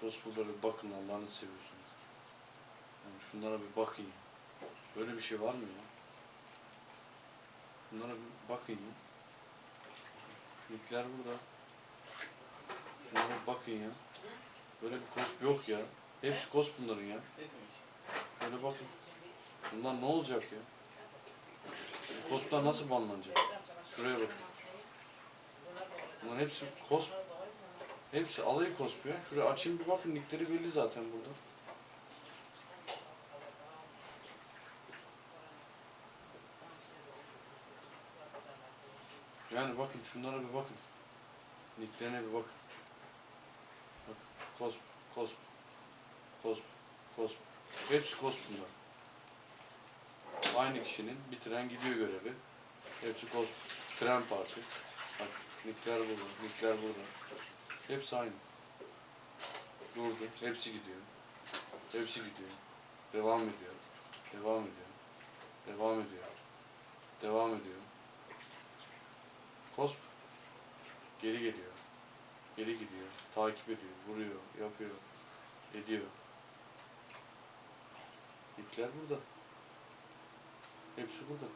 Cosplay'lara bir bakın Allah'ını seviyorsunuz. Yani şunlara bir bakın. Böyle bir şey var mı ya? Bunlara bir bakın ya. Nickler burada. Şunlara bakın ya. Böyle bir cosp yok ya. Hepsi cosp bunların ya. Şöyle bakın. Bunlar ne olacak ya? Bu nasıl banlanacak? Şuraya bakın. Bunların hepsi cosp. Hepsi alayı cosp ya. Şuraya açayım bir bakın nickleri belli zaten burada. Yani bakın şunlara bir bakın. Nicklerine bir bakın. Bak cosp, cosp, cosp, cosp. Hepsi cosp bunlar. Aynı kişinin bitiren gidiyor görevi. Hepsi cosp. Tren parti. Bak nickler burada, nickler burada. Hepsi aynı. Durdu. Hepsi gidiyor. Hepsi gidiyor. Devam ediyor. Devam ediyor. Devam ediyor. Devam ediyor. Cosp. Geri geliyor. Geri gidiyor. Takip ediyor. Vuruyor. Yapıyor. Ediyor. Nickler burada. Hepsi burada.